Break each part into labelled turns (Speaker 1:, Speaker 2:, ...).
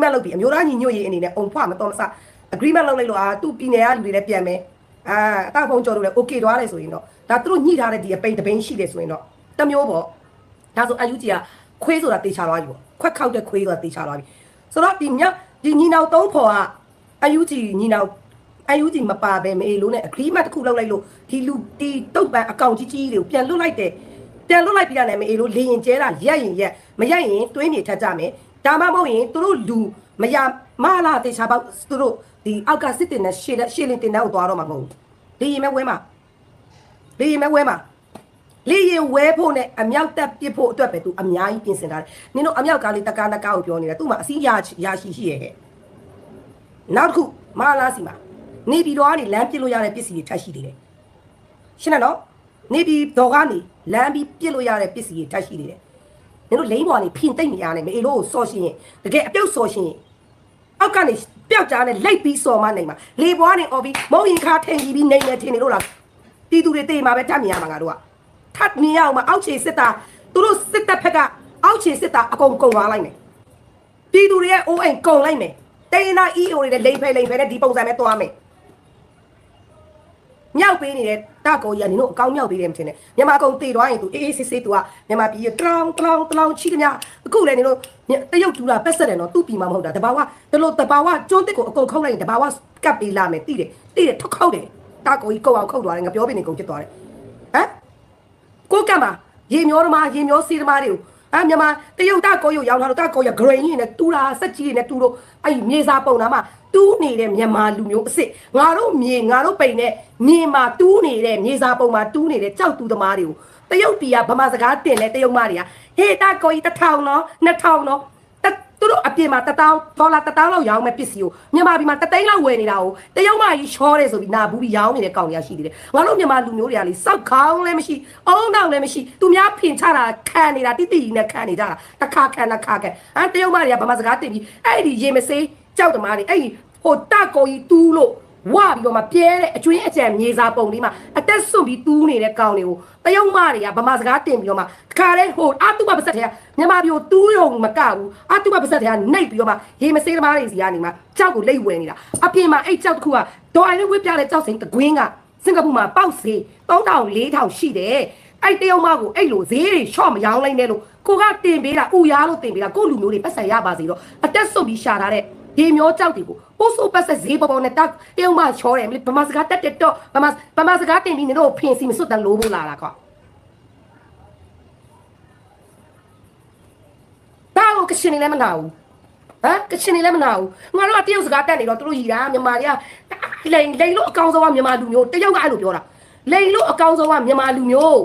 Speaker 1: agreement လုပ်ပြီးအမျိုးသားညီညွတ်ရေးအနေနဲ့အုံဖွမတော်မဆ agreement လုပ်လိုက်လို့အာသူ့ပြည်နယ်ကလူတွေလည်းပြန်မယ်အာအတောက်ဖုံကျော်လို့လည်း okay သွားတယ်ဆိုရင်တော့ဒါသူတို့ညှိထားတဲ့ဒီအပိန်တပိန်ရှိတယ်ဆိုရင်တော့တစ်မျိုးပေါ့ဒါဆိုအယူကြီးကခွေးဆိုတာတေချာသွားပြီပေါ့ခွက်ခောက်တဲ့ခွေးဆိုတာတေချာသွားပြီဆိုတော့ဒီမြောက်ဒီညီနောင်သုံးဖော်ကအယူကြီးညီနောင်အယူကြီးမပါပဲမေလို့နဲ့ agreement တစ်ခုလုပ်လိုက်လို့ဒီလူဒီတုတ်ပန်အကောင့်ကြီးကြီးတွေကိုပြန်လွတ်လိုက်တယ်ပြန်လွတ်လိုက်ပြီးတာနဲ့မေလို့လေရင်ကျဲတာရက်ရင်ရက်မရက်ရင်တွေးမြေထက်ကြမယ် ဒါမှမဟုတ်ရင်သူတို့လူမရမလာတေချာပေါက်သူတို့ဒီအောက်ကစစ်တင်နဲ့ရှေ့ရှေ့လင်းတင်တဲ့ကိုသွားတော့မှာမဟုတ်ဘူးလေရင်မဲ့ဝဲမှာလေရင်မဲ့ဝဲမှာလေရင်ဝဲဖို့နဲ့အမြောက်တက်ပစ်ဖို့အတွက်ပဲသူအများကြီးပြင်ဆင်ထားတယ်နင်တို့အမြောက်ကားလေးတကားတကားကိုပြောနေတာသူ့မှာအစည်းရရရှိရှိရဲ့ဟဲ့နောက်တစ်ခုမဟာလာစီမှာနေပြည်တော်ကနေလမ်းပြစ်လို့ရတဲ့ပစ္စည်းတွေထပ်ရှိသေးတယ်ရှင်းတယ်နော်နေပြည်တော်ကနေလမ်းပြီးပြစ်လို့ရတဲ့ပစ္စည်းတွေထပ်ရှိသေးတယ် နင်တို့လိမ့်ပေါ်ကနေဖင်တိတ်နေရနေမေလို့ကိုစော်ရှင်ရင်တကယ်အပြုတ်စော်ရှင်ရင်အောက်ကနေပျောက်ကြားနဲ့လိုက်ပြီးစော်မနိုင်မှာလေပွားနေအော်ပြီးမုံရင်ခါထင်ကြီးပြီးနေနေထင်နေလို့လားပြည်သူတွေတေးမှာပဲတတ်မြင်ရမှာငါတို့ကထပ်မြင်ရအောင်မအောက်ခြေစစ်တာသူတို့စစ်တပ်ဖက်ကအောက်ခြေစစ်တာအကုန်ကုန်သွားလိုက်မယ်ပြည်သူတွေရဲ့အိုးအိမ်ကုန်လိုက်မယ်တေးနာ EO တွေနဲ့လိမ့်ဖဲလိမ့်ဖဲနဲ့ဒီပုံစံပဲသွားမယ် မြောက်ပေးနေတဲ့တကောကြီးကနင်တို့အကောင်းမြောက်ပေးတယ်မထင်နဲ့မြန်မာအကုန်တည်သွားရင် तू အေးအေးဆေးဆေး तू ကမြန်မာပြည်တလောင်တလောင်တလောင်ချီးကြမြအခုလည်းနင်တို့တရုတ်တူတာပက်ဆက်တယ်နော်သူ့ပြည်မှာမဟုတ်တာတဘာဝတလို့တဘာဝကျွန်းတစ်ကိုအကုန်ခုတ်လိုက်ရင်တဘာဝကပ်ပေးလာမယ်တိတယ်တိတယ်ထုတ်ခုတ်တယ်တကောကြီးကုတ်အောင်ခုတ်သွားတယ်ငါပြောပြနေကုန်ဖြစ်သွားတယ်ဟမ်ကိုကတ်မှာရေမျောသမားရေမျောစီးသမားတွေကို အာမြန်မာတရုတ်တကောရုပ်ရောက်လာတော့တကောရဂရိန်ကြီးနဲ့တူတာစက်ကြီးတွေနဲ့တူတော့အဲ့မြေစာပုံနာမှာတူးနေတဲ့မြန်မာလူမျိုးအစ်စ်ငါတို့မြေငါတို့ပိန်နဲ့မြေမှာတူးနေတဲ့မြေစာပုံမှာတူးနေတဲ့ကြောက်တူသမားတွေကိုတရုတ်ပြည်ကဗမာစကားတင်လဲတရုတ်မတွေကဟေးတကောကြီးတစ်ထောင်နော်နှစ်ထောင်နော်တ သူတို့အပြင်မှာတတောင်းဒေါ်လာတတောင်းလောက်ရောင်းမဲ့ပစ္စည်းကိုမြန်မာပြည်မှာတသိန်းလောက်ဝယ်နေတာကိုတရုတ်မကြီးချောတယ်ဆိုပြီးနာဘူးပြီးရောင်းနေတဲ့ကောင်တွေကရှိသေးတယ်ငါတို့မြန်မာလူမျိုးတွေကလေစောက်ခေါင်းလည်းမရှိအုံနောက်လည်းမရှိသူများဖင်ချတာခံနေတာတိတိကြီးနဲ့ခံနေကြတာတစ်ခါခံတစ်ခါခံအဲတရုတ်မတွေကဗမာစကားတင်ပြီးအဲ့ဒီရေမစေးကြောက်တမားတွေအဲ့ဒီဟိုတကောကြီးတူးလို့ ဝပြီးတော့မှပြဲတဲ့အကျွင်းအကြံမြေစာပုံလေးမှာအသက်ဆွန့်ပြီးတူးနေတဲ့ကောင်တွေကိုတရုတ်မတွေကဗမာစကားတင်ပြီးတော့မှတခါတည်းဟိုအတုပပစက်တွေကမြန်မာပြည်ကိုတူးရုံမကဘူးအတုပပစက်တွေကနှိပ်ပြီးတော့မှရေမစေးသမားတွေစီကနေမှကြောက်ကိုလိတ်ဝင်နေတာအပြင်မှာအဲ့ကြောက်တစ်ခုကဒေါ်အိုင်လေးဝစ်ပြတဲ့ကြောက်စိန်တကွင်းကစင်ကာပူမှာပေါက်စေး3000 4000ရှိတယ်အဲ့တရုတ်မကိုအဲ့လိုဈေးတွေရှော့မရောင်းလိုက်နဲ့လို့ကိုကတင်ပေးတာဥရားလို့တင်ပေးတာကိုလူမျိုးတွေပတ်စံရပါစေတော့အသက်ဆွန့်ပြီးရှာထားတဲ့ရေမျောကြောက်တွေကို ပို့ဆိုပတ်ဆက်ဈေးပေါ်ပေါ်နဲ့တက်တရုံမချောတယ်ဗမာစကားတက်တက်တော့ဗမာဗမာစကားတင်ပြီးနေတော့ဖင်စီမစွတ်တန်လို့ဖို့လာတာကွာဒါကိုကရှင်နေလည်းမနာဘူးဟမ်ကရှင်နေလည်းမနာဘူးငါတို့ကတရုတ်စကားတက်နေတော့သူတို့ရီတာမြန်မာတွေကလိန်လိန်လို့အကောင်ဆုံးကမြန်မာလူမျိုးတရုတ်ကအဲ့လိုပြောတာလိန်လို့အကောင်ဆုံးကမြန်မာလူမျိုး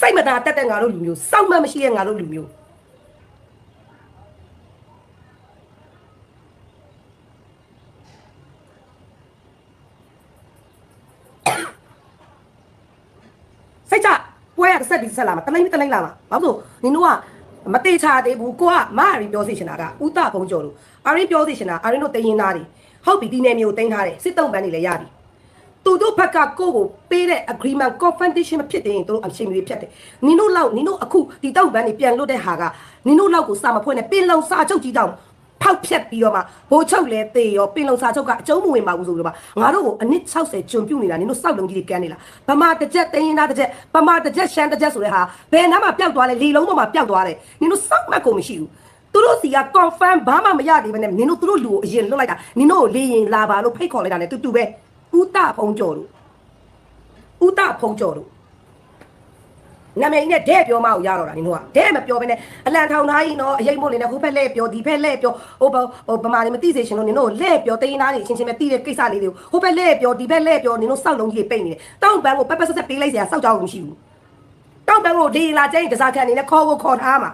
Speaker 1: စိ တ်မသာတက်တဲ့ငါတို့လူမျိုးစောက်မှမရှိတဲ့ငါတို့လူမျိုးစိတ်ချပွဲရတစ်ဆက်ဒီဆက်လာမှာတလိမ့်တလိမ့်လာမှာဘာလို့နင်တို့ကမတေချာသေးဘူးကိုကမအရင်ပြောစီချင်တာကဥတဖုံးကျော်လို့အရင်ပြောစီချင်တာအရင်တို့တရင်သားတွေဟုတ်ပြီဒီနယ်မျိုးတင်ထားတယ်စစ်တုံးပန်းတွေလည်းရပြီ သူတို့ဘက်ကကိုယ့်ကိုပေးတဲ့ agreement confrontation မဖြစ်တဲ့ရင်တို့အချိန်ကြီးဖြစ်တယ်နင်တို့လောက်နင်တို့အခုဒီတောက်ပန်းနေပြန်လွတ်တဲ့ဟာကနင်တို့လောက်ကိုစာမဖွင့်နဲ့ပင်လုံစာချုပ်ကြီးတောင်ဖောက်ဖြက်ပြီးတော့မှဘိုးချုပ်လဲတေရောပင်လုံစာချုပ်ကအကျုံးမဝင်ပါဘူးဆိုလို့ပါငါတို့ကိုအနစ်60ကျွံပြုတ်နေတာနင်တို့စောက်လုံးကြီးတွေကန်းနေလားဗမာတစ်ချက်တင်းရင်သားတစ်ချက်ဗမာတစ်ချက်ရှမ်းတစ်ချက်ဆိုတဲ့ဟာဘယ်နားမှာပျောက်သွားလဲလေလုံးပေါ်မှာပျောက်သွားတယ်နင်တို့စောက်မှတ်ကုန်မရှိဘူးသူတို့စီက confirm ဘာမှမရသေးဘဲနဲ့နင်တို့သူတို့လူကိုအရင်လွတ်လိုက်တာနင်တို့ကိုလေရင်လာပါလို့ဖိတ်ခေါ်လိုက်တာ ਨੇ တူတူပဲ ဥတဖုံးကြော်လို့ဥတဖုံးကြော်တို့နာမည်နဲ့တဲ့ပြောမအောင်ရတော့တာနင်တို့ကတဲ့မပြောဘဲနဲ့အလံထောင်သားကြီးနော်အရင်မို့နေနဲ့ဟိုဘက်လဲပြောဒီဘက်လဲပြောဟိုဘဟိုဗမာတွေမသိစေရှင်လို့နင်တို့လဲပြောတင်းသားတွေအချင်းချင်းပဲတီးတဲ့ကိစ္စလေးတွေကိုဟိုဘက်လဲပြောဒီဘက်လဲပြောနင်တို့စောက်လုံးကြီးတွေပိတ်နေတယ်တောင်းပန်းကိုပက်ပက်ဆက်ဆက်ပေးလိုက်စရာစောက်ကြောက်မရှိဘူးတောင်းပန်းကိုလေလာကျင်းတစားခံနေနဲ့ခေါ်ကိုခေါ်ထားမှာ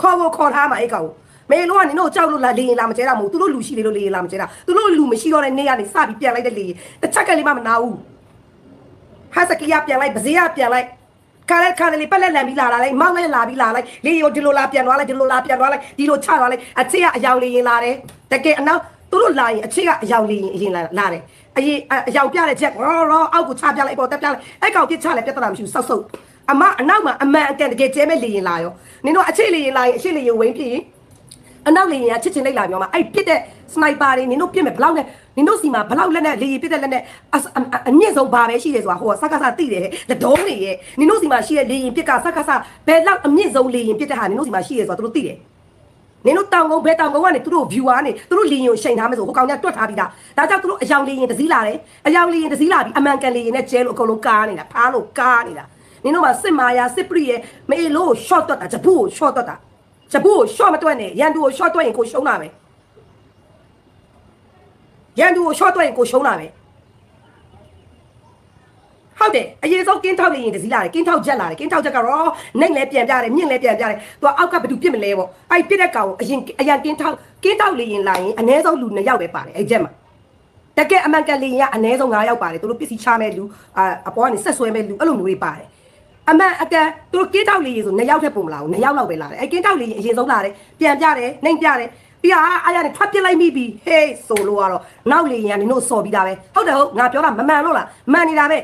Speaker 1: ခေါ်ကိုခေါ်ထားမှာအဲ့ကောင် မေလို့ကနင်တို့ကြောက်လို့လာလေရင်လာမကျဲတာမဟုတ်သူတို့လူရှိလေလို့လေရင်လာမကျဲတာသူတို့လူမရှိတော့တဲ့နေ့ကနေစပြီးပြန်လိုက်တဲ့လေရင်တစ်ချက်ကလေးမှမနာဘူးဟာစကီယာပြန်လိုက်ဗဇေယပြန်လိုက်ခါလက်ခါလေးပက်လက်လန်ပြီးလာလာလိုက်မောက်လက်လာပြီးလာလိုက်လေရောဒီလိုလာပြန်သွားလိုက်ဒီလိုလာပြန်သွားလိုက်ဒီလိုချသွားလိုက်အချစ်ကအယောင်လေးရင်လာတယ်တကယ်အနောက်သူတို့လာရင်အချစ်ကအယောင်လေးရင်ရင်လာလာတယ်အရင်အယောင်ပြတဲ့ချက်ရောရောအောက်ကိုချပြလိုက်ပေါ်တက်ပြလိုက်အဲ့ကောင်ပြစ်ချလိုက်ပြဿနာမရှိဘူးစောက်စောက်အမအနောက်မှာအမှန်အကန်တကယ်ကျဲမဲ့လေရင်လာရောနင်တို့အချိတ်လေရင်လာရင်အချိတ်လေရင်ဝင်းဖြစ်ရင် အနောက်လေရင်ကချစ်ချင်လိုက်လာပြောမှာအဲ့ပြစ်တဲ့စနိုက်ပါတွေနင်တို့ပြစ်မယ်ဘလောက်နဲ့နင်တို့စီမှာဘလောက်လက်နဲ့လေရင်ပြစ်တဲ့လက်နဲ့အစအအအမြင့်ဆုံးဘာပဲရှိတယ်ဆိုတာဟိုကစက္ကစတိတယ်လက်တုံးတွေရဲ့နင်တို့စီမှာရှိတဲ့လေရင်ပြစ်ကစက္ကစဘယ်လောက်အမြင့်ဆုံးလေရင်ပြစ်တဲ့ဟာနင်တို့စီမှာရှိတယ်ဆိုတာသူတို့သိတယ်နင်တို့တောင်ကုန်းဘဲတောင်ကုန်းကနေသူတို့ viewer နေသူတို့လီရင်ကိုချိန်ထားမယ်ဆိုဟိုကောင်ကတွတ်ထားပြီးသားဒါကြောင့်သူတို့အယောင်လီရင်တစည်းလာတယ်အယောင်လီရင်တစည်းလာပြီးအမှန်ကန်လီရင်နဲ့ကျဲလို့အကုန်လုံးကားနေတာဖားလို့ကားနေတာနင်တို့မှာစစ်မာယာစစ်ပရိရဲ့မေလို့ short တွတ်တာဂျပူကို short တွတ်တာ ဂျပူကို short မတွက်နဲ့ရန်သူကို short တွက်ရင်ကိုရှုံးတာပဲရန်သူကို short တွက်ရင်ကိုရှုံးတာပဲဟုတ်တယ်အရေးဆုံးကင်းထောက်နေရင်တစည်းလာတယ်ကင်းထောက်ချက်လာတယ်ကင်းထောက်ချက်ကတော့နိုင်လဲပြန်ပြတယ်မြင့်လဲပြန်ပြတယ်သူကအောက်ကဘယ်သူပြစ်မလဲပေါ့အဲ့ပြစ်တဲ့ကောင်ကိုအရင်အရင်ကင်းထောက်ကင်းထောက်လေရင်လာရင်အ ਨੇ ဆုံးလူ2ယောက်ပဲပါတယ်အဲ့ချက်မှာတကယ်အမှန်ကန်လေရင်ကအ ਨੇ ဆုံး9ယောက်ပါတယ်သူတို့ပစ္စည်းချမဲ့လူအာအပေါ်ကနေဆက်ဆွဲမဲ့လူအဲ့လိုမျိုးတွေပါတယ် အမှန်အကန်သူတို့ကင်းထောက်လေရင်ဆို2ယောက်ထက်ပုံမလာဘူး2ယောက်လောက်ပဲလာတယ်အဲ့ကင်းထောက်လေရင်အရင်ဆုံးလာတယ်ပြန်ပြတယ်နှိမ်ပြတယ်ပြီးတော့အားရနေထွက်ပစ်လိုက်မိပြီဟေးဆိုလို့ကတော့နောက်လေရင်ကနင်တို့စော်ပြီးတာပဲဟုတ်တယ်ဟုတ်ငါပြောတာမမှန်လို့လားမှန်နေတာပဲ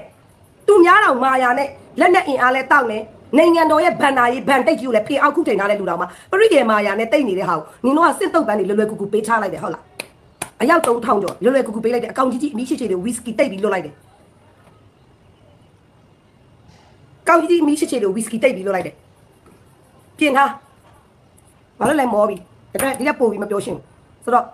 Speaker 1: သူများတော်မာယာနဲ့လက်နဲ့အင်အားလဲတောက်နေနိုင်ငံတော်ရဲ့ဗန်နာရေးဗန်တိတ်ကြီးကိုလည်းဖေအောက်ခုထိန်ထားတဲ့လူတော်မှာပရိကေမာယာနဲ့တိတ်နေတဲ့ဟာကိုနင်တို့ကစစ်တုပ်ပန်းတွေလွယ်လွယ်ကူကူပေးချလိုက်တယ်ဟုတ်လားအယောက်3000ကျော်လွယ်လွယ်ကူကူပေးလိုက်တယ်အကောင်ကြီးကြီးအမီးရှိရှိတွေဝီစကီတိတ်ပြီးလွတ်လိုက်တယ် ကောင်ကြီးကြီးအမီးရှိရှိတွေဝီစကီတိတ်ပြီးလွတ်လိုက်တယ်ပြင်ထားဘာလို့လဲမောပြီတကယ်ဒီကပို့ပြီးမပြောရှင်းဘူးဆိုတော့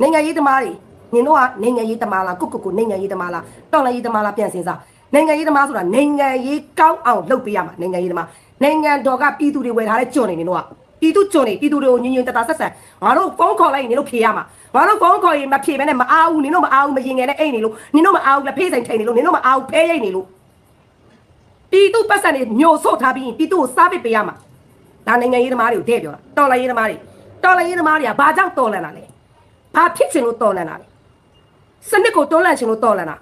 Speaker 1: နိုင်ငံရေးသမားတွေနင်တို့ကနိုင်ငံရေးသမားလားကုတ်ကုတ်ကိုနိုင်ငံရေးသမားလားတော်လည်းရေးသမားလားပြန်စင်စားနိုင်ငံရေးသမားဆိုတာနိုင်ငံရေးကောင်းအောင်လုပ်ပေးရမှာနိုင်ငံရေးသမားနိုင်ငံတော်ကပြည်သူတွေဝယ်ထားတဲ့ကြွနေနေတော့ပြည်သူကြွနေပြည်သူတွေကိုညင်ညင်တတာဆက်ဆံငါတို့ဖုန်းခေါ်လိုက်ရင်နင်တို့ဖြေရမှာငါတို့ဖုန်းခေါ်ရင်မဖြေဘဲနဲ့မအားဘူးနင်တို့မအားဘူးမရင်ငယ်နဲ့အိတ်နေလို့နင်တို့မအားဘူးလက်ဖေးဆိုင်ထိုင်နေလို့နင်တို့မအားဘူးဖဲရိတ်နေလို့ ပြည်သူပတ်စံတွေမျိုးဆော့ထားပြီးပြည်သူကိုစားပစ်ပေးရမှာဒါနိုင်ငံရေးသမားတွေကိုတဲ့ပြောတာတော်လိုင်းရေးသမားတွေတော်လိုင်းရေးသမားတွေကဘာကြောင့်တော်လန်တာလဲဘာဖြစ်ချင်လို့တော်လန်တာလဲစနစ်ကိုတော်လန်ချင်လို့တော်လန်တာ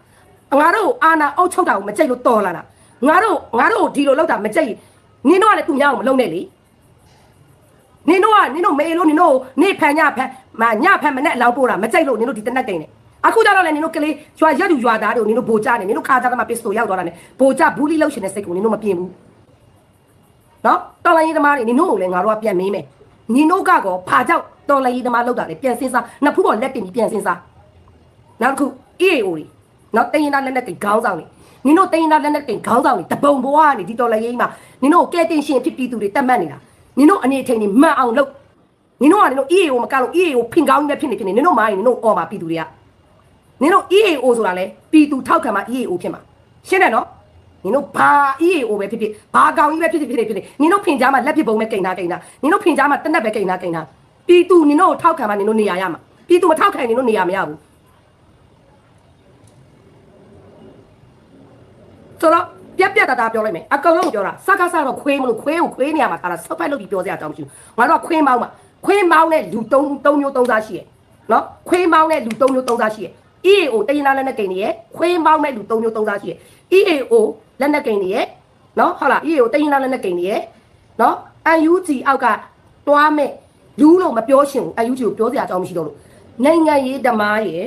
Speaker 1: ငါတို့အာနာအုပ်ချုပ်တာကိုမကြိုက်လို့တော်လာတာငါတို့ငါတို့ဒီလိုလောက်တာမကြိုက်နင်တို့ကလည်းသူများကိုမလုံနဲ့လေနင်တို့ကနင်တို့မေလို့နင်တို့နေဖန်ညဖန်မညဖန်မနဲ့လောက်ပို့တာမကြိုက်လို့နင်တို့ဒီတနက်တိန်နေ အခုကျတော့လည်းနင်တို့ကလေးရွာရက်သူရွာသားတွေကိုနင်တို့ဗိုလ်ချနေနင်တို့ခါသားကမှပစ္စတိုရောက်သွားတာနဲ့ဗိုလ်ချဘူးလီလောက်ရှင်တဲ့စိတ်ကိုနင်တို့မပြင်းဘူးနော်တော်လိုင်းရေးသမားတွေနင်တို့ကိုလည်းငါတို့ကပြန်မေးမယ်နင်တို့ကကောဘာကြောင့်တော်လိုင်းရေးသမားလောက်တာလဲပြန်စင်းစားနှစ်ဖူးပေါ်လက်တင်ပြီးပြန်စင်းစားနောက်တစ်ခု EAO တွေနောက်တိုင်းရင်းသားလက်နက်တွေခေါင်းဆောင်တွေနင်တို့တိုင်းရင်းသားလက်နက်တွေခေါင်းဆောင်တွေတပုံဘွားကနေဒီတော်လက်ရေးမှာနင်တို့ကဲတင်ရှင်ဖြစ်ပြီးသူတွေတတ်မှတ်နေတာနင်တို့အနေအထိုင်တွေမှန်အောင်လုပ်နင်တို့ကနင်တို့ EAO မကလို့ EAO ဖင်ကောင်းနဲ့ဖြစ်နေဖြစ်နေနင်တို့မိုင်းနင်တို့អော်ပါပြည်သူတွေက နင်တို့ EAO ဆိုတာလဲပြည်သူထောက်ခံမှာ EAO ဖြစ်မှာရှင်းတယ်နော်နင်တို့ဘာ EAO ပဲဖြစ်ဖြစ်ဘာကောင်ကြီးပဲဖြစ်ဖြစ်ဖြစ်ဖြစ်နင်တို့ဖင်ကြားမှာလက်ဖြစ်ပုံပဲကိန်းသားကိန်းသားနင်တို့ဖင်ကြားမှာတနက်ပဲကိန်းသားကိန်းသားပြည်သူနင်တို့ထောက်ခံမှာနင်တို့နေရရမှာပြည်သူမထောက်ခံနင်တို့နေရမရဘူးဆိုတော့ပြက်ပြက်တတာပြောလိုက်မယ်အကောင်လုံးကိုပြောတာစကားစားတော့ခွေးမလို့ခွေးကိုခွေးနေရမှာထားတာဆော့ဖက်လုပ်ပြီးပြောစရာအကြောင်းမရှိဘူးငါတို့ကခွေးမောင်းမှာခွေးမောင်းနဲ့လူ၃၃မျိုး၃စားရှိရယ်နော်ခွေးမောင်းနဲ့လူ၃မျိုး၃စားရှိရယ် EAO တရင်သားလက်နဲ့ကိန်နေရယ်ခွေးမောင်းနဲ့လူ၃မျိုး၃စားရှိရယ် EAO လက်နဲ့ကိန်နေရယ်နော်ဟုတ်လား EAO တရင်သားလက်နဲ့ကိန်နေရယ်နော် UNG အောက်ကတွားမဲ့လူလို့မပြောရှင်ဘူး UNG ကိုပြောစရာအကြောင်းမရှိတော့လို့နိုင်ငံရေးဓမားရယ်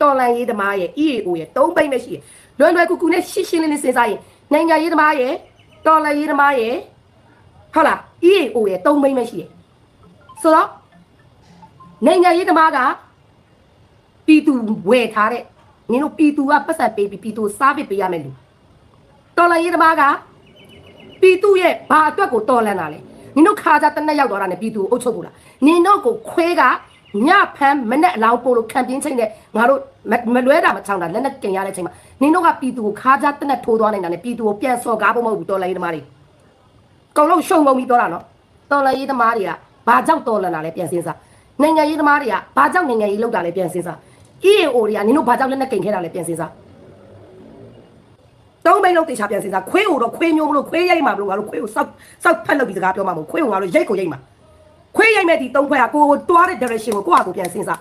Speaker 1: တော်လန်ရေးသမားရဲ့ EAO ရဲ့သုံးပိတ်နဲ့ရှိရလွယ်လွယ်ကူကူနဲ့ရှင်းရှင်းလင်းလင်းစဉ်းစားရင်နိုင်ငံရေးသမားရဲ့တော်လန်ရေးသမားရဲ့ဟုတ်လား EAO ရဲ့သုံးပိတ်နဲ့ရှိရဆိုတော့နိုင်ငံရေးသမားက ပြည်သူဝယ်ထားတဲ့နင်တို့ပြည်သူကပတ်စံပေးပြီးပြည်သူစားပစ်ပေးရမယ်လူတော်လန်ရေးသမားကပြည်သူရဲ့ဘာအတွက်ကိုတော်လန်တာလဲနင်တို့ခါကြတနက်ရောက်သွားတာနဲ့ပြည်သူကိုအုပ်ချုပ်ဘူးလားနင်တို့ကိုခွဲကညဖမ်းမနဲ့အလောင်းပို့လို့ခံပြင်းချိန်နဲ့ငါတို့မလွဲတာမချောင်းတာလက်နဲ့တင်ရတဲ့ချိန်မှာနင်တို့ကပြည်သူကိုခါးကြတက်နဲ့ထိုးသွားနိုင်တာနဲ့ပြည်သူကိုပြန်စော်ကားဖို့မဟုတ်ဘူးတော်လိုင်းရေးသမားတွေအကုန်လုံးရှုံကုန်ပြီးပြောတာနော်တော်လိုင်းရေးသမားတွေကဘာကြောင့်တော်လန်တာလဲပြန်စင်းစားနိုင်ငံရေးသမားတွေကဘာကြောင့်နိုင်ငံရေးလောက်တာလဲပြန်စင်းစား EAO တွေကနင်တို့ဘာကြောင့်လက်နဲ့ကင်ခဲတာလဲပြန်စင်းစားတုံးမိန်လုံးတေချာပြန်စင်းစားခွေးကိုတော့ခွေးမျိုးမလို့ခွေးရိုက်မှာမလို့ငါတို့ခွေးကိုစောက်စောက်ဖက်လုပ်ပြီးစကားပြောမှာမဟုတ်ခွေးကိုငါတို့ရိတ်ကိုရိတ်မှာခွေးရိုက်မဲ့ဒီသုံးခွဲကကိုကိုတွားတဲ့ direction ကိုကိုယ့်ဟာကိုပြန်စဉ်းစား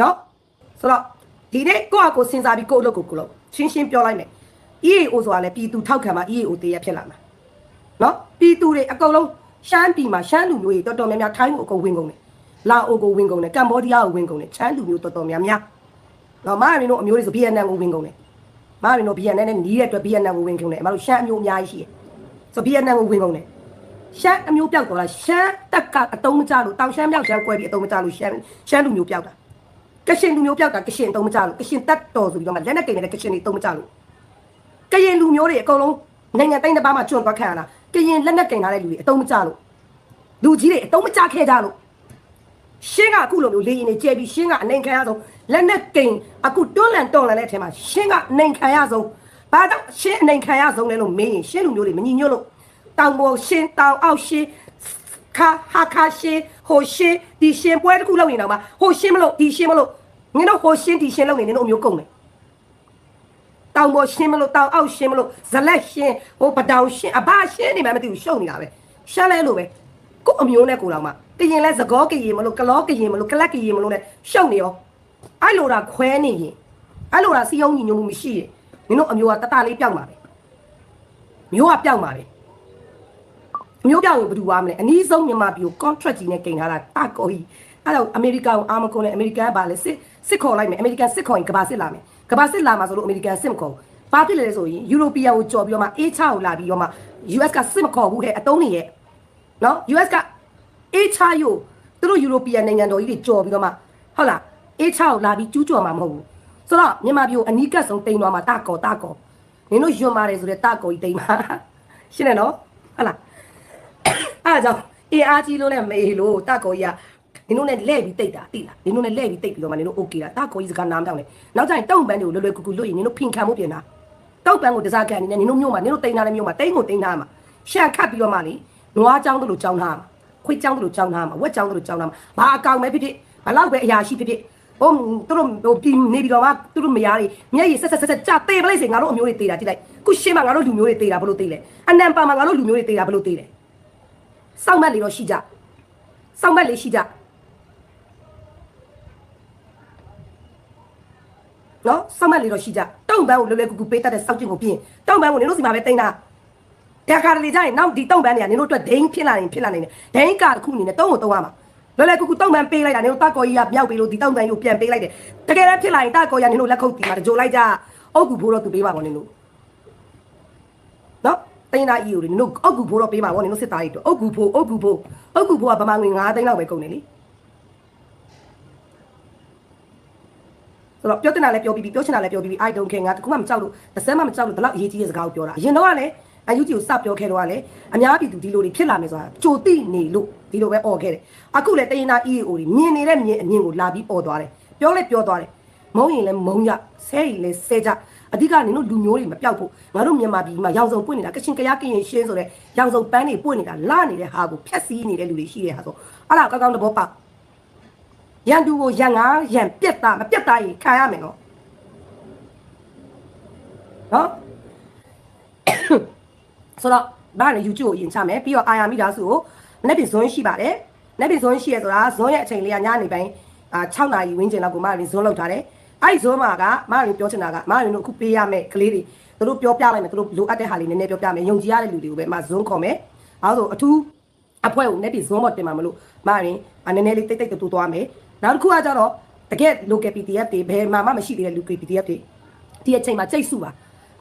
Speaker 1: နော်ဆိုတော့ဒီနေ့ကိုယ့်ဟာကိုစဉ်းစားပြီးကိုယ့်အလုပ်ကိုကိုလုပ်ရှင်းရှင်းပြောလိုက်မယ် EAO ဆိုတာလည်းပြည်သူထောက်ခံမှာ EAO တည်းရဖြစ်လာမှာနော်ပြည်သူတွေအကုန်လုံးရှမ်းပြည်မှာရှမ်းလူမျိုးတွေတော်တော်များများထိုင်းကိုအကုန်ဝင်ကုန်တယ်လာအိုကိုဝင်ကုန်တယ်ကမ်ဘောဒီးယားကိုဝင်ကုန်တယ်ချမ်းလူမျိုးတော်တော်များများနော်မာရင်းတို့အမျိုးတွေဆိုဗီယက်နမ်ကိုဝင်ကုန်တယ်မာရင်းတို့ဗီယက်နမ်နဲ့နီးတဲ့အတွက်ဗီယက်နမ်ကိုဝင်ကုန်တယ်အမတို့ရှမ်းအမျိုးအများကြီးရှိတယ်ဆိုဗီယက်နမ်ကိုဝင်ကုန်တယ်ရှမ်းအမျိုးပြောက်သွားတာရှမ်းတက်ကအတုံးမကြလို့တောင်ရှမ်းမြောက်ရှမ်းကွဲပြီးအတုံးမကြလို့ရှမ်းရှမ်းလူမျိုးပြောက်တာကရှင်လူမျိုးပြောက်တာကရှင်အတုံးမကြလို့ကရှင်တက်တော်ဆိုပြီးတော့မှလက်နဲ့ကိန်နဲ့ကရှင်တွေအတုံးမကြလို့ ကရင်လူမျိုးတွေအကုန်လုံးနိုင်ငံတိုင်းတစ်ပါးမှာကျွန့်သွားခံရတာကရင်လက်နက်ကင်ထားတဲ့လူတွေအတုံးမကြလို့လူကြီးတွေအတုံးမကြခဲ့ကြလို့ရှင်းကအခုလိုမျိုးလေရင်တွေကျဲပြီးရှင်းကအနိုင်ခံရဆုံးလက်နက်ကင်အခုတွန်းလန်တွန်းလန်တဲ့အထက်မှာရှင်းကအနိုင်ခံရဆုံးဘာကြောင့်ရှင်းအနိုင်ခံရဆုံးလဲလို့မေးရင်ရှင်းလူမျိုးတွေမညီညွတ်လို့တောင်ပေါ်ရှင်းတောင်အောက်ရှင်းခါဟာခါရှင်းဟိုရှင်းဒီရှင်းပွဲတစ်ခုလုပ်နေတော့မှဟိုရှင်းမလို့ဒီရှင်းမလို့ငင်းတော့ဟိုရှင်းဒီရှင်းလုပ်နေနေတော့အမျိုးကုန်တယ် တောင်ပေါ်ရှင်းမလို့တောင်အောက်ရှင်းမလို့ဇလက်ရှင်းဟိုပတောင်ရှင်းအဘရှင်းနေမှမသိဘူးရှုံနေတာပဲရှမ်းလဲလို့ပဲကို့အမျိုးနဲ့ကိုလောင်မကရင်လဲသကောကရင်မလို့ကလောကရင်မလို့ကလက်ကရင်မလို့နဲ့ရှုံနေရောအဲ့လိုတာခွဲနေရင်အဲ့လိုတာစီယုံညီညွတ်မှုမရှိရင်မင်းတို့အမျိုးကတတလေးပြောက်မှာပဲမျိုးကပြောက်မှာပဲအမျိုးပြောက်ရင်ဘယ်သူသွားမလဲအနည်းဆုံးမြန်မာပြည်ကို contract ကြီးနဲ့กินထားတာတာကိုကြီးအဲ့တော့အမေရိကန်ကိုအာမကုန်နဲ့အမေရိကန်ကပါလဲစစ်စစ်ခေါ်လိုက်မယ်အမေရိကန်စစ်ခေါ်ရင်ကဘာစစ်လာမယ် ကဘာစစ်လာမှာဆိုလို့အမေရိကန်စစ်မခေါ်ဘူးဘာဖြစ်လဲလဲဆိုရင်ယူရိုပီယံကိုကြော်ပြီးတော့မှအေးချကိုလာပြီးတော့မှ US ကစစ်မခေါ်ဘူးဟဲ့အတုံးနေရဲ့နော် US ကအေးချယူသူတို့ယူရိုပီယံနိုင်ငံတော်ကြီးတွေကြော်ပြီးတော့မှဟုတ်လားအေးချကိုလာပြီးကျူးကျော်မှာမဟုတ်ဘူးဆိုတော့မြန်မာပြည်ကိုအနီးကပ်ဆုံးတိမ်သွားမှာတကောတကောနင်တို့ယွန်ပါတယ်ဆိုတဲ့တကောကြီးတိမ်မှာရှင်းတယ်နော်ဟုတ်လားအဲ့ဒါကြောင့်အေးအားကြီးလို့လည်းမေလို့တကောကြီးက နင်တို့နဲ့လဲ့ပြီးတိတ်တာတိလားနင်တို့နဲ့လဲ့ပြီးတိတ်ပြီးတော့မှနင်တို့โอเคလားတကောကြီးစကားနားမတောင်းနဲ့နောက်ကျရင်တုံ့ပန်းတွေကိုလွယ်လွယ်ကူကူလွတ်ရင်နင်တို့ဖင်ခံမှုပြင်တာတုံ့ပန်းကိုတစားကန်နေနဲ့နင်တို့မျိုးမှာနင်တို့တိန်ထားတဲ့မျိုးမှာတိန်ကိုတိန်ထားမှာရှန်ခတ်ပြီးတော့မှလေနွားချောင်းတို့လိုချောင်းထားမှာခွေးချောင်းတို့လိုချောင်းထားမှာဝက်ချောင်းတို့လိုချောင်းထားမှာဘာအကောင်ပဲဖြစ်ဖြစ်ဘလောက်ပဲအရာရှိဖြစ်ဖြစ်ဟိုသူတို့ဟိုပြီးနေပြီးတော့မှသူတို့မယားတွေမျက်ရည်ဆက်ဆက်ဆက်ဆက်ကြာတေးပလိုက်စေငါတို့အမျိုးတွေတေးတာကြည့်လိုက်ခုရှင်းမှာငါတို့လူမျိုးတွေတေးတာဘလို့တေးလဲအနံပါမှာငါတို့လူမျိုးတွေတေးတာဘလို့တေးလဲ စောင့်မက်လေးတော့ရှိကြစောင့်မက်လေးရှိကြ နော်စောင့်မက်လေးတော့ရှိကြတုံပန်းကိုလွယ်လွယ်ကူကူပေးတတ်တဲ့စောင့်ကျင်ကိုပြင်တုံပန်းကိုနင်တို့စီမှာပဲတင်တာတခါတလေကျရင်နောက်ဒီတုံပန်းတွေကနင်တို့အတွက်ဒိန်းဖြစ်လာရင်ဖြစ်လာနိုင်တယ်ဒိန်းကတစ်ခုအနေနဲ့တုံးကိုတုံးရမှာလွယ်လွယ်ကူကူတုံပန်းပေးလိုက်တာနင်တို့တက်ကော်ကြီးကမြောက်ပေးလို့ဒီတုံပန်းကိုပြန်ပေးလိုက်တယ်တကယ်လည်းဖြစ်လာရင်တက်ကော်ရနင်တို့လက်ခုပ်တီမှာကြိုလိုက်ကြအုတ်ကူဘိုးတော့သူပေးပါပေါ့နင်တို့နော်တင်းသားအီကိုနင်တို့အုတ်ကူဘိုးတော့ပေးပါပေါ့နင်တို့စစ်သားတွေတော့အုတ်ကူဘိုးအုတ်ကူဘိုးအုတ်ကူဘိုးကဗမာငွေ9သိန်းလောက်ပဲကုန်တယ်လေ ဆိုတော့ပြောတင်တာလည်းပြောပြီးပြီပြောချင်တာလည်းပြောပြီးပြီ I don't care ငါတခုမှမကြောက်လို့တစ်စက်မှမကြောက်လို့ဘလောက်အရေးကြီးတဲ့စကားကိုပြောတာအရင်တော့ကလည်းအယူကြီးကိုစပြောခဲ့တော့ကလည်းအများပြည်သူဒီလိုတွေဖြစ်လာမယ်ဆိုတာကြိုတိနေလို့ဒီလိုပဲអော်ခဲ့တယ်အခုလည်းတင်းသား EAO တွေမြင်နေတဲ့မြင်အမြင်ကိုလာပြီးអော်သွားတယ်ပြောလဲပြောသွားတယ်မုံရင်လည်းမုံရဆဲရင်လည်းဆဲကြအဓိကနင်တို့လူမျိုးတွေမပြောက်ဖို့ငါတို့မြန်မာပြည်မှာရောင်စုံပွင့်နေတာကချင်ကရကရင်ရှင်းဆိုတဲ့ရောင်စုံပန်းတွေပွင့်နေတာလာနေတဲ့ဟာကိုဖျက်ဆီးနေတဲ့လူတွေရှိတဲ့ဟာဆိုအဲ့ဒါကောင်းကောင်းတဘောပေါက် ရန်သူကိုရန်ငါရန်ပြက်တာမပြက်တာရင်ခံရမယ်နော်နော်ဆိုတော့ဘာလဲ YouTube ကိုအရင်ချမယ်ပြီးတော့အာယာမိသားစုကိုနေ့ပြင်ဇွန်းရှိပါတယ်နေ့ပြင်ဇွန်းရှိရဆိုတာဇွန်းရဲ့အချိန်လေးကညနေပိုင်းအာ6နာရီဝန်းကျင်လောက်ကိုမရင်းဇွန်းလောက်ထားတယ်အဲ့ဒီဇွန်းမှာကမရင်းပြောချင်တာကမရင်းတို့အခုပေးရမယ်ကလေးတွေသူတို့ပြောပြလိုက်မယ်သူတို့လိုအပ်တဲ့ဟာလေးနည်းနည်းပြောပြမယ်ယုံကြည်ရတဲ့လူတွေကိုပဲမဇွန်းခေါ်မယ်အဲဒါဆိုအထူးအဖွဲ့ကိုနေ့ပြင်ဇွန်းမတင်မှာမလို့မရင်းနည်းနည်းလေးတိတ်တိတ်တူသွားမယ် နောက်တစ်ခုကကြတော့တကယ် local PDF တွေဘယ်မှာမှမရှိသေးတဲ့ local PDF တွေဒီအချိန်မှာကြိတ်စုပါ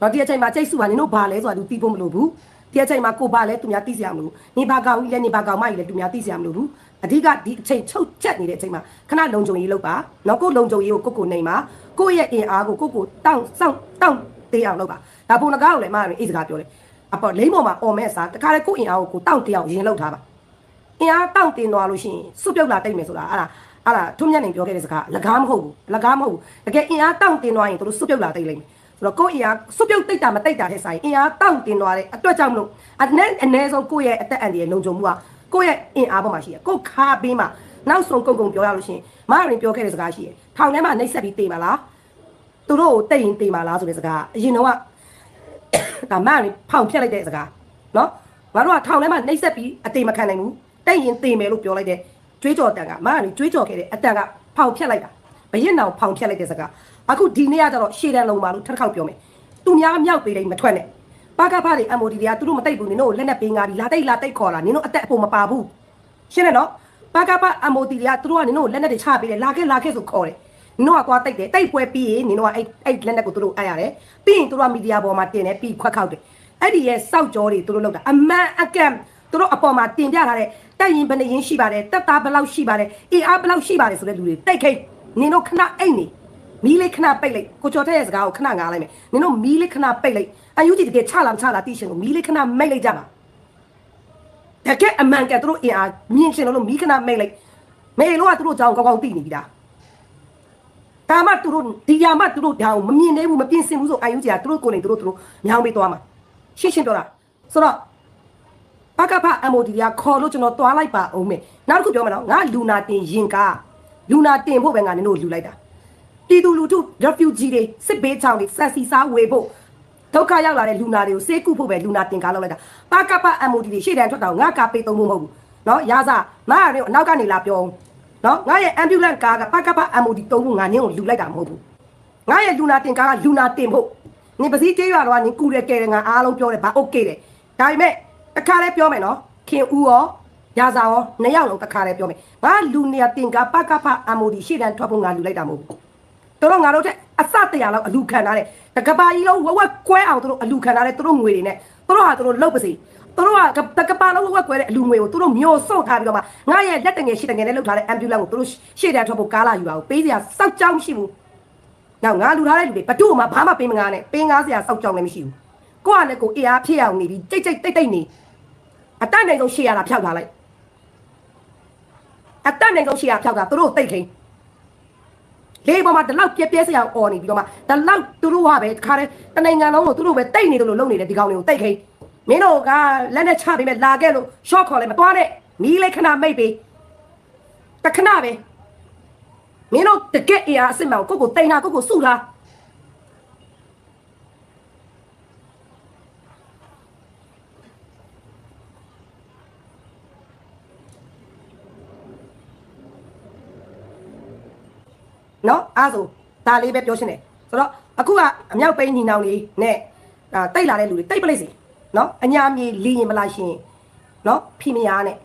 Speaker 1: တော့ဒီအချိန်မှာကြိတ်စုပါနင်တို့ဘာလဲဆိုတာသူသိဖို့မလိုဘူးဒီအချိန်မှာကိုဘာလဲသူများသိစရာမလိုနေဘာကောင်ကြီးလဲနေဘာကောင်မကြီးလဲသူများသိစရာမလိုဘူးအဓိကဒီအချိန်ချုပ်ချက်နေတဲ့အချိန်မှာခဏလုံခြုံရေးလုပ်ပါနော်ကိုလုံခြုံရေးကိုကိုကိုနေမှာကိုရဲ့အင်အားကိုကိုကိုတောင့်စောင့်တောင့်သေးအောင်လုပ်ပါဒါပုံနကားကိုလည်းမရအေးစကားပြောတယ်အပေါ်လိမ့်ပေါ်မှာអော်မဲ့အစားတခါလေကိုအင်အားကိုကိုတောင့်တအောင်ရင်လုပ်ထားပါအင်အားတောင့်တင်သွားလို့ရှိရင်စွတ်ပြုတ်လာတိတ်မယ်ဆိုတာအဲ့ဒါ အဲ့ဒါထုံးမြတ်နေပြောခဲ့တဲ့စကားလကားမဟုတ်ဘူးလကားမဟုတ်ဘူးတကယ်အင်အားတောင့်တင်သွားရင်တို့စွတ်ပြုတ်လာတိတ်လိမ့်မယ်ဆိုတော့ကိုယ့်အင်အားစွတ်ပြုတ်တိတ်တာမတိတ်တာတဲ့ဆိုင်အင်အားတောင့်တင်သွားတဲ့အတွက်ကြောင့်မလို့အနည်းအနည်းဆုံးကိုယ့်ရဲ့အသက်အန္တရာယ်လုံခြုံမှုကကိုယ့်ရဲ့အင်အားပေါ်မှာရှိရကိုယ်ခါပေးမှာနောက်ဆုံးကုန်ကုန်ပြောရလို့ရှိရင်မရရင်ပြောခဲ့တဲ့စကားရှိရထောင်ထဲမှာနှိပ်စက်ပြီးတေးပါလားသူတို့ကိုတိတ်ရင်တေးပါလားဆိုတဲ့စကားအရင်တော့ကဒါမရရင်ဖောင်ဖြတ်လိုက်တဲ့စကားနော်ငါတို့ကထောင်ထဲမှာနှိပ်စက်ပြီးအတေးမခံနိုင်ဘူးတိတ်ရင်တေးမယ်လို့ပြောလိုက်တဲ့ ကြွေးကြော်တန်ကမရရင်ကြွေးကြော်ခဲ့တဲ့အတန်ကဖောင်ဖြတ်လိုက်တာဘရင်အောင်ဖောင်ဖြတ်လိုက်တဲ့စကားအခုဒီနေ့ကကျတော့ရှေ့တန်းလုံးပါလို့ထပ်တစ်ခေါက်ပြောမယ်သူများမြောက်ပေးလိုက်မထွက်နဲ့ပါကဖားတွေ MOD တွေကသူတို့မတိတ်ဘူးနင်တို့လက်နဲ့ပေးငါပြီးလာတိတ်လာတိတ်ခေါ်လာနင်တို့အသက်အဖို့မပါဘူးရှင်းတယ်နော်ပါကပအမိုတီတွေကသူတို့ကနင်တို့လက်နက်တွေချပေးတယ်လာခဲ့လာခဲ့ဆိုခေါ်တယ်နင်တို့ကသွားတိုက်တယ်တိုက်ပွဲပြီးရင်နင်တို့ကအဲ့အဲ့လက်နက်ကိုသူတို့အပ်ရတယ်ပြီးရင်သူတို့ကမီဒီယာပေါ်မှာတင်တယ်ပြီးခွက်ခောက်တယ်အဲ့ဒီရဲ့စောက်ကြောတွေသူတို့လောက်တာအမန်အကန့် သူတို့အပေါ်မှာတင်ပြထားတဲ့တက်ရင်ဘယ်နှရင်ရှိပါတယ်တက်သားဘယ်လောက်ရှိပါတယ်အင်အားဘယ်လောက်ရှိပါတယ်ဆိုတဲ့လူတွေတိုက်ခိတ်နင်တို့ခဏအိတ်နေမီးလေးခဏပိတ်လိုက်ကိုကျော်တဲ့ရဲ့စကားကိုခဏငားလိုက်မယ်နင်တို့မီးလေးခဏပိတ်လိုက်အယူကြီးတကယ်ချလာမချလာတိရှင်ကိုမီးလေးခဏမိတ်လိုက်ကြပါတကယ်အမှန်ကသူတို့အင်အားမြင်ရှင်လို့မီးခဏမိတ်လိုက်မေလို့ကသူတို့ကြောင်ကောင်းကောင်းသိနေပြီလားဒါမှသူတို့ဒီရမှသူတို့ဒါကိုမမြင်သေးဘူးမပြင်ဆင်ဘူးဆိုအယူကြီးကသူတို့ကိုယ်နေသူတို့သူတို့ညောင်းပေးသွားမှာရှင်းရှင်းပြောတာဆိုတော့ ပကဖ MOD ကခေါ်လို့ကျွန်တော်တွားလိုက်ပါအောင်မယ်နောက်တစ်ခုပြောမယ်နော်ငါလူနာတင်ရင်ကားလူနာတင်ဖို့ပဲငါနင်တို့လူလိုက်တာပြည်သူလူထု refugee တွေစစ်ဘေးချောင်းတွေဆက်စီစားဝေဖို့ဒုက္ခရောက်လာတဲ့လူနာတွေကိုစေကူဖို့ပဲလူနာတင်ကားလောက်လိုက်တာပကဖ MOD တွေရှေ့တန်းထွက်တာကိုငါကာပေးသုံးဖို့မဟုတ်ဘူးနော်ရာစာမရနေအနောက်ကနေလာပြောအောင်နော်ငါရဲ့ ambulance ကားကပကဖ MOD သုံးဖို့ငါနင်းကိုလူလိုက်တာမဟုတ်ဘူးငါရဲ့လူနာတင်ကားကလူနာတင်ဖို့နင်ပစည်းတေးရွာတော့နင်ကူရကဲတယ်ငါအားလုံးပြောတယ်ဗာ okay တယ်ဒါပေမဲ့ တစ်ခါလဲပြောမယ်နော်ခင်ဦးရောရာဇာရောနှစ်ယောက်လုံးတစ်ခါလဲပြောမယ်ငါလူနေရတင်ကပကဖအမိုဒီရှေ့တန်းထွက်ဖို့ငါလူလိုက်တာမဟုတ်ဘူးတို့တော့ငါတို့တဲ့အစတရလောက်အလူခံထားတဲ့တကဘာကြီးလုံးဝဝက်ကွဲအောင်တို့အလူခံထားတဲ့တို့ငွေတွေနဲ့တို့ဟာတို့လောက်ပါစေတို့ကတကပါလုံးဝက်ကွဲတဲ့အလူငွေကိုတို့မျိုးစုံထားပြီးတော့မှငါရဲ့လက်တငယ်ရှိတငယ်နဲ့လောက်ထားတဲ့ ambulance ကိုတို့ရှေ့တန်းထွက်ဖို့ကားလာယူတာကိုပေးစရာစောက်ကြောင်းမရှိဘူးနောက်ငါလူထားတဲ့လူတွေဘတို့မှဘာမှပေးမငါနဲ့ပေးငါစရာစောက်ကြောင်းလည်းမရှိဘူးကိုကလည်းကိုအေးအားဖြစ်အောင်နေပြီးကြိတ်ကြိတ်တိတ်တိတ်နေ အတတ်နိုင်ဆုံးရှေ့ရတာဖျောက်ထားလိုက်အတတ်နိုင်ဆုံးရှေ့ရဖျောက်တာသူတို့တိတ်ခိန်လေပေါ်မှာဒီလောက်ပြက်ပြဲစရာអော်နေပြီးတော့မှဒီလောက်သူတို့ကပဲခါတဲ့တနိုင်ငံလုံးကိုသူတို့ပဲတိတ်နေတယ်လို့လုပ်နေတယ်ဒီကောင်တွေကိုတိတ်ခိန်မင်းတို့ကလက်နဲ့ချပေးမဲ့လာခဲ့လို့ short ခေါ်လိုက်မသွားနဲ့မီးလေးခဏမိတ်ပေးတခဏပဲမင်းတို့တကက်အင်အားအစ်မကိုကိုကိုတိန်တာကိုကိုစုလား နော်အားဆိုဒါလေးပဲပြောရှင်းတယ်ဆိုတော့အခုကအမြောက်ပိန်းညီနောင်လေးနဲ့အာတိတ်လာတဲ့လူတွေတိတ်ပလိစီနော်အညာမြေလီရင်မလားရှင်နော်ဖိမယာနဲ့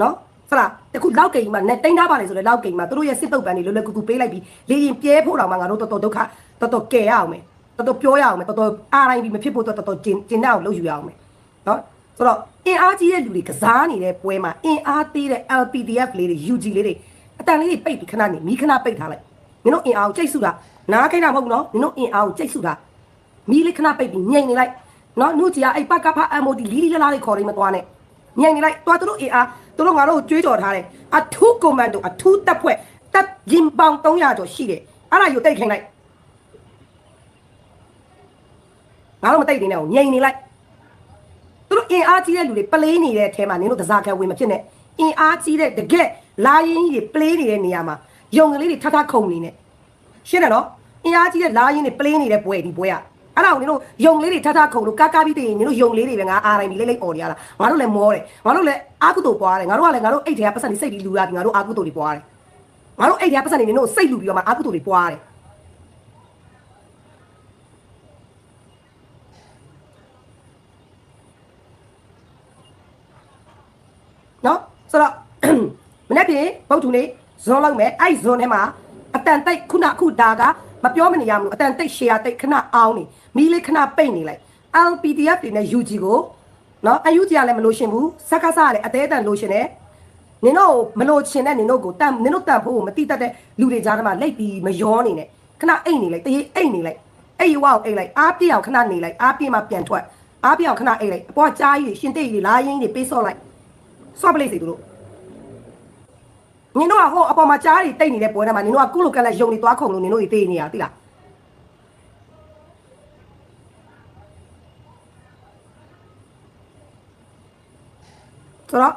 Speaker 1: နော်စလားတခုလောက်ကိန်းမှာနဲ့တိန်းထားပါလေဆိုလေလောက်ကိန်းမှာသူတို့ရဲ့စစ်တုပ်ပန်တွေလွယ်လွယ်ကူကူပေးလိုက်ပြီးလေရင်ပြဲဖို့တောင်မှငါတို့တော်တော်ဒုက္ခတော်တော်ကယ်ရအောင်မယ်တော်တော်ပြောရအောင်မယ်တော်တော်အားတိုင်းပြီးမဖြစ်ဖို့တော်တော်ကျင်ကျင်တဲ့အောင်လုပ်ယူရအောင်မယ်နော်ဆိုတော့အင်အားကြီးတဲ့လူတွေကစားနေတဲ့ပွဲမှာအင်အားသေးတဲ့ LPDF လေးတွေ UG လေးတွေအတန်လေးတွေပိတ်ပြီးခဏနေမိခဏပိတ်ထားလိုက် မင်းတို့အင်အားကိုကြိတ်စုတာနားခိုင်းတာမဟုတ်ဘူးနော်မင်းတို့အင်အားကိုကြိတ်စုတာမီးလေးခဏပိတ်ပြီးညိန်နေလိုက်နော်နုကြီးကအဲ့ပကဖ MOD လီလီလာလာလေးခေါ်နေမသွားနဲ့ညိန်နေလိုက်သွားသူတို့အင်အားသူတို့ငါတို့ကြွေးကြော်ထားတယ်အထူးကွန်မန်ဒိုအထူးတပ်ဖွဲ့တပ်ရင်ပေါင်300ကျော်ရှိတယ်အဲ့ဒါယူတိတ်ခိုင်းလိုက်ငါတို့မတိတ်နေနဲ့ညိန်နေလိုက်သူတို့အင်အားကြီးတဲ့လူတွေပလေးနေတဲ့အထဲမှာနင်တို့တစားခံဝင်မဖြစ်နဲ့အင်အားကြီးတဲ့တကက်လာရင်ကြီးတွေပလေးနေတဲ့နေရာမှာ ယုံကလေးတွေထထခုံနေနဲ့ရှင်းတယ်နော်အင်အားကြီးတဲ့လာရင်တွေပလေးနေတဲ့ပွဲဒီပွဲကအဲ့ဒါကိုနင်တို့ယုံလေးတွေထထခုံလို့ကာကာပြီးတည်ရင်နင်တို့ယုံလေးတွေပဲငါအားတိုင်းပြီးလိမ့်လိမ့်អော်နေရတာငါတို့လည်းမောတယ်ငါတို့လည်းအာကုတုပွားတယ်ငါတို့ကလည်းငါတို့အိတ်ထဲကပတ်စံတွေစိတ်ပြီးလူရပြီးငါတို့အာကုတုတွေပွားတယ်ငါတို့အိတ်ထဲကပတ်စံတွေနင်တို့စိတ်လူပြီးတော့မှအာကုတုတွေပွားတယ်နော်ဆိုတော့မနေ့ပြင်ဗုဒ္ဓနေ့ ဇွန်လောက်မယ်အဲ့ဇွန်ထဲမှာအတန်တိတ်ခုနခုဒါကမပြောမနေရမလို့အတန်တိတ်ရှယ်ယာတိတ်ခဏအောင်းနေမီးလေးခဏပိတ်နေလိုက် LPDF တွေနဲ့ UG ကိုနော်အယူကြီးကလည်းမလို့ရှင်ဘူးစက်ကစားကလည်းအသေးအတန်လို့ရှင်တယ်နင်တို့မလို့ရှင်တဲ့နင်တို့ကိုတန်နင်တို့တန်ဖို့မတိတတ်တဲ့လူတွေကြားထဲမှာလိတ်ပြီးမယောနေနဲ့ခဏအိတ်နေလိုက်တရေအိတ်နေလိုက်အိတ်ဝအောင်အိတ်လိုက်အားပြည့်အောင်ခဏနေလိုက်အားပြည့်မှပြန်ထွက်အားပြည့်အောင်ခဏအိတ်လိုက်အပေါ်ကကြားကြီးရှင်တိတ်ကြီးလာရင်းကြီးပေးစော့လိုက်စော့ပလိစီသူတို့ နင်တို့ကဟိုအပေါ်မှာကြားတွေတိတ်နေတဲ့ပွဲထဲမှာနင်တို့ကကုလိုကက်လက်ယုံနေသွားခုံလို့နင်တို့တွေတေးနေရသိလားဆိုတော့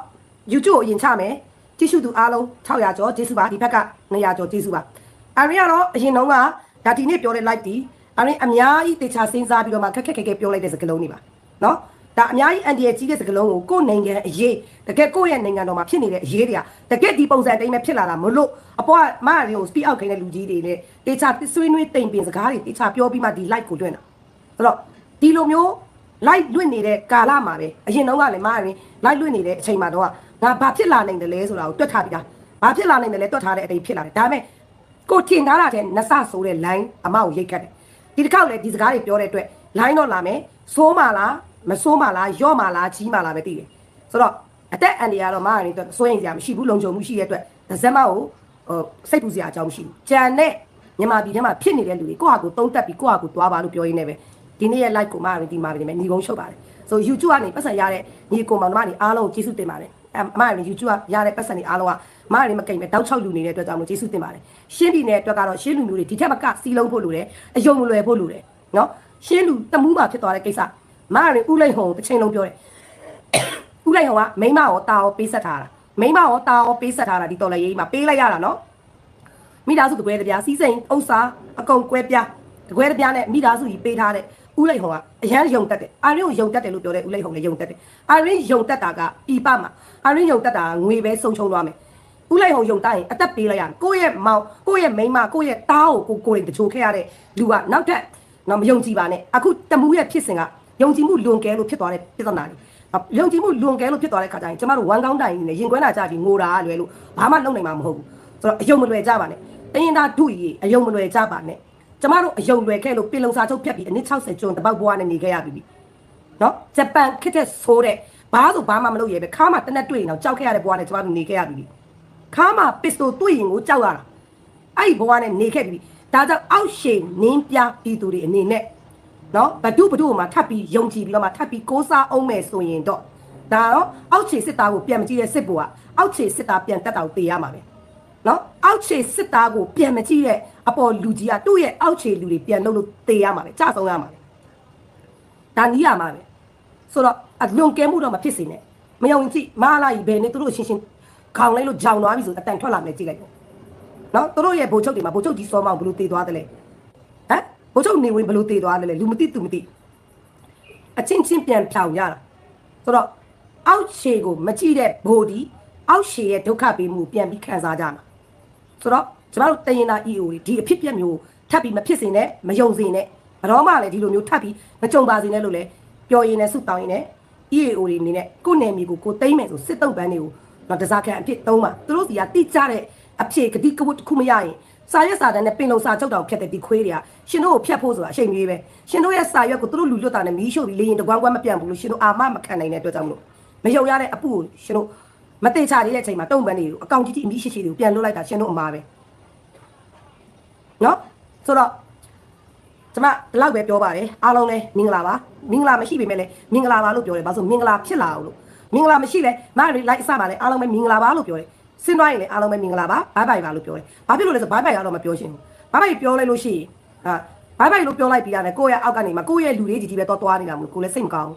Speaker 1: YouTube ကိုအရင်ချမယ်ကြည့်ရှုသူအားလုံး600ကျော်ကျေးဇူးပါဒီဘက်က200ကျော်ကျေးဇူးပါအရင်ကတော့အရင်တုန်းကဒါဒီနေ့ပြောတဲ့ live ဒီအရင်အများကြီးတေချာစဉ်းစားပြီးတော့မှခက်ခက်ခက်ခက်ပြောလိုက်တဲ့စကားလုံးတွေပါနော် ဒါအများကြီးအန်ဒီရဲ့ကြီးတဲ့စကားလုံးကိုကိုယ့်နိုင်ငံအရေးတကယ်ကိုယ့်ရဲ့နိုင်ငံတော်မှာဖြစ်နေတဲ့အရေးတွေကတကယ်ဒီပုံစံတိုင်းပဲဖြစ်လာတာမလို့အပေါ်ကမရတွေကို speak out ခိုင်းတဲ့လူကြီးတွေလည်းတေချာဆွေးနွေးတိမ်ပင်စကားတွေတေချာပြောပြီးမှဒီ live ကိုလွှင့်တာဆိုတော့ဒီလိုမျိုး live လွှင့်နေတဲ့ကာလမှာပဲအရင်တုန်းကလည်းမရရင် live လွှင့်နေတဲ့အချိန်မှာတော့ငါဘာဖြစ်လာနိုင်တယ်လဲဆိုတာကိုတွက်ထားပြီးသားဘာဖြစ်လာနိုင်တယ်လဲတွက်ထားတဲ့အတိတ်ဖြစ်လာတယ်ဒါပေမဲ့ကိုထင်ထားတာတဲ့နဆဆိုတဲ့ line အမကိုရိတ်ခတ်တယ်ဒီတစ်ခေါက်လည်းဒီစကားတွေပြောတဲ့အတွက် line တော့လာမယ်စိုးမလား မစိုးမလားယော့မလားကြီးမလားပဲသိတယ်ဆိုတော့အသက်အန္တရာယ်တော့မအနေနဲ့စိုးရင်စရာမရှိဘူးလုံခြုံမှုရှိတဲ့အတွက်ဒဇက်မကိုဟိုစိတ်ပူစရာအကြောင်းမရှိဘူးကြံတဲ့မြန်မာပြည်ထဲမှာဖြစ်နေတဲ့လူတွေကိုယ့်ဟာကိုယ်တုံးတက်ပြီးကိုယ့်ဟာကိုယ်သွားပါလို့ပြောရင်းနဲ့ပဲဒီနေ့ရဲ့ live ကိုမအနေဒီမှာပဲညီကုန်းရှုပ်ပါတယ်ဆို YouTube ကနေပတ်စံရတဲ့ညီကိုမောင်နှမတွေအားလုံးကိုကျေးဇူးတင်ပါတယ်အမအနေ YouTube ကရတဲ့ပတ်စံတွေအားလုံးကမအနေမကိမ့်ပဲတောက်ချောက်လူနေတဲ့အတွက်ကြောင့်မို့ကျေးဇူးတင်ပါတယ်ရှင်းပြည်နယ်အတွက်ကတော့ရှင်းလူမျိုးတွေဒီထက်မကစီလုံးဖို့လိုတယ်အယုံမလွယ်ဖို့လိုတယ်နော်ရှင်းလူတမူးမှာဖြစ်သွားတဲ့ကိစ္စ မအနေဥလိန်ဟုံတစ်ချိန်လုံးပြောတယ်ဥလိုက်ဟောကမိမရောတာရောပေးဆက်ထားတာမိမရောတာရောပေးဆက်ထားတာဒီတော်လည်းရေးမှာပေးလိုက်ရတာနော်မိသားစုတကွဲတပြားစီးစိမ်ဥစ္စာအကုန်ကွဲပြားတကွဲတပြားနဲ့မိသားစုကြီးပေးထားတဲ့ဥလိုက်ဟောကအရန်ယုံတက်တယ်အာရင်းကိုယုံတက်တယ်လို့ပြောတဲ့ဥလိုက်ဟောလည်းယုံတက်တယ်အာရင်းယုံတက်တာကပြပမှာအာရင်းယုံတက်တာကငွေပဲဆုံးချုံသွားမယ်ဥလိုက်ဟောယုံတက်ရင်အသက်ပေးလိုက်ရမယ်ကိုယ့်ရဲ့မောင်ကိုယ့်ရဲ့မိန်းမကိုယ့်ရဲ့တားကိုကိုကိုယ်တချိုးခဲ့ရတဲ့လူကနောက်ထပ်တော့မယုံကြည်ပါနဲ့အခုတမူးရဲ့ဖြစ်စဉ်က ယုံကြည်မှုလွန်ကဲလို့ဖြစ်သွားတဲ့ပြဿနာတွေယုံကြည်မှုလွန်ကဲလို့ဖြစ်သွားတဲ့ခါကျရင်ကျမတို့ဝမ်ကောင်းတိုင်နေရင်ခွဲလာကြပြီးငိုတာလွယ်လို့ဘာမှလုပ်နိုင်မှာမဟုတ်ဘူးဆိုတော့အယုံမလွယ်ကြပါနဲ့တရင်သားဒုရီအယုံမလွယ်ကြပါနဲ့ကျမတို့အယုံလွယ်ခဲ့လို့ပြင်လုံစာချုပ်ဖြတ်ပြီးအနည်း60ကျွန်းတပေါက်ဘွားနဲ့နေခဲ့ရပြီနော်ဂျပန်ခစ်တဲ့ဆိုးတဲ့ဘာဆိုဘာမှမလုပ်ရဲပဲခါမှတနက်တွေ့ရင်တော့ကြောက်ခဲ့ရတဲ့ဘွားနဲ့ကျမတို့နေခဲ့ရပြီခါမှပစ္စတိုတွေ့ရင်ကိုကြောက်ရတာအဲ့ဒီဘွားနဲ့နေခဲ့ပြီဒါကြောင့်အောက်ရှိန်နင်းပြပြည်သူတွေအနေနဲ့ နော်ဘဒုဘဒုမှာထပ်ပြီးယုံကြည်ပြီးတော့မှထပ်ပြီးကိုးစားအောင်မယ်ဆိုရင်တော့ဒါတော့အောက်ခြေစစ်သားကိုပြန်မကြည့်တဲ့စစ်ဘိုကအောက်ခြေစစ်သားပြန်တက်တော့တေးရမှာပဲနော်အောက်ခြေစစ်သားကိုပြန်မကြည့်တဲ့အပေါ်လူကြီးကသူ့ရဲ့အောက်ခြေလူတွေပြန်လုပ်လို့တေးရမှာပဲကြဆုံးရမှာပဲဒါနီးရမှာပဲဆိုတော့အလွန်ကဲမှုတော့မဖြစ်စေနဲ့မယုံကြည်မလာကြီးဘယ်နဲ့သူတို့ရှင်းရှင်းခေါင်းလိုက်လို့ဂျောင်သွားပြီဆိုအတန်ထွက်လာမယ်ကြည့်လိုက်တော့နော်သူတို့ရဲ့ဘိုလ်ချုပ်တွေမှာဘိုလ်ချုပ်ကြီးစောမောင်ဘယ်လိုတေးသွားတယ်လဲဟမ် ဘိုးချုပ်နေဝင်ဘလို့တည်သွားလဲလေလူမသိသူမသိအချင်းချင်းပြန်ဖြောင်ရတာဆိုတော့အောက်ခြေကိုမကြည့်တဲ့ဘိုဒီအောက်ခြေရဲ့ဒုက္ခပေးမှုပြန်ပြီးခံစားကြမှာဆိုတော့ကျမတို့တရင်နာ EO တွေဒီအဖြစ်ပြက်မျိုးထပ်ပြီးမဖြစ်စေနဲ့မယုံစေနဲ့ဘတော်မှလည်းဒီလိုမျိုးထပ်ပြီးမကြုံပါစေနဲ့လို့လည်းပြောရင်းနဲ့ဆုတောင်းရင်းနဲ့ EAO တွေအနေနဲ့ကိုယ့်နယ်မြေကိုကိုသိမ့်မယ်ဆိုစစ်တုပ်ပန်းတွေကိုတော့တစားခံအဖြစ်သုံးပါသူတို့စီကတိကျတဲ့အဖြစ်ကတိကဝတ်တစ်ခုမရရင် စာရွက်စာတမ်းနဲ့ပင်လုံစာချုပ်တောင်ဖြတ်တဲ့ဒီခွေးတွေကရှင်တို့ကိုဖြတ်ဖို့ဆိုတာအချိန်ကြီးပဲရှင်တို့ရဲ့စာရွက်ကိုသူတို့လူလွတ်တာနဲ့မီးရှို့ပြီးလေရင်တကွမ်းကွမ်းမပြန့်ဘူးလို့ရှင်တို့အာမမခံနိုင်တဲ့အတွက်ကြောင့်မလို့မယုံရတဲ့အပူကိုရှင်တို့မတေချာသေးတဲ့အချိန်မှာတုံ့ပန်းတွေကိုအကောင်ကြီးကြီးအမီးရှိရှိတွေကိုပြန်လွတ်လိုက်တာရှင်တို့အမားပဲနော်ဆိုတော့ကျမဒီလောက်ပဲပြောပါတယ်အားလုံးလည်းမင်္ဂလာပါမင်္ဂလာမရှိပေမဲ့လည်းမင်္ဂလာပါလို့ပြောတယ်ဘာလို့မင်္ဂလာဖြစ်လာအောင်လို့မင်္ဂလာမရှိလဲမရီလိုက်အစပါလဲအားလုံးပဲမင်္ဂလာပါလို့ပြောတယ် စင်းသွားရင်လည်းအားလုံးပဲမင်္ဂလာပါဘိုင်ဘိုင်ပါလို့ပြောတယ်ဘာဖြစ်လို့လဲဆိုဘိုင်ဘိုင်ကတော့မပြောရှင်ဘူးဘိုင်ဘိုင်ပြောလိုက်လို့ရှိရင်ဟာဘိုင်ဘိုင်လို့ပြောလိုက်ပြီးရတယ်ကိုယ့်ရဲ့အောက်ကနေမှကိုယ့်ရဲ့လူလေးကြီးကြီးပဲတော့သွားနေတာမလို့ကိုယ်လည်းစိတ်မကောင်းဘူး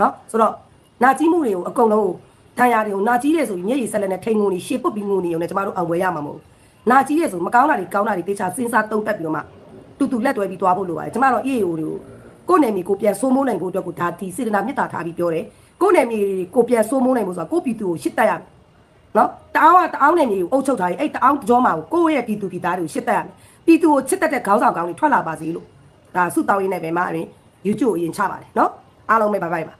Speaker 1: နော်ဆိုတော့နာကြီးမှုတွေကိုအကုန်လုံးကိုတန်ရာတွေကိုနာကြီးတယ်ဆိုပြီးမျက်ရည်ဆက်လက်နဲ့ထိန်ငုံနေရှေ့ပုတ်ပြီးငုံနေုံနဲ့ကျမတို့အောင်ပွဲရမှာမဟုတ်ဘူးနာကြီးတယ်ဆိုမကောင်းတာတွေကောင်းတာတွေတေချာစဉ်းစားတုံးတက်ပြီးတော့မှတူတူလက်တွဲပြီးသွားဖို့လိုပါတယ်ကျမတို့ EAO တွေကိုကိုယ့်နယ်မြေကိုပြန်စိုးမိုးနိုင်ဖို့အတွက်ကိုဒါဒီစေတနာမေတ္တာထားပြီးပြောတယ်ကိုယ့်နယ်မြေကိုပြန်စိုးမိုးနိုင်ဖို့ဆိုတာကိုယ့်ပြည်သူကိုရှစ်တက်ရမယ် နော်တအောင်းကတအောင်းနယ်မြေကိုအုပ်ချုပ်ထားရင်အဲ့တအောင်းကြောမှာကိုကိုယ့်ရဲ့ပြည်သူပြည်သားတွေကိုရှစ်တက်ရမယ်ပြည်သူကိုချစ်တတ်တဲ့ခေါင်းဆောင်ကောင်းတွေထွက်လာပါစေလို့ဒါဆုတောင်းရင်းနဲ့ပဲမအရင် YouTube ကိုအရင်ချပါတယ်နော်အားလုံးပဲဘိုင်ဘိုင်ပါ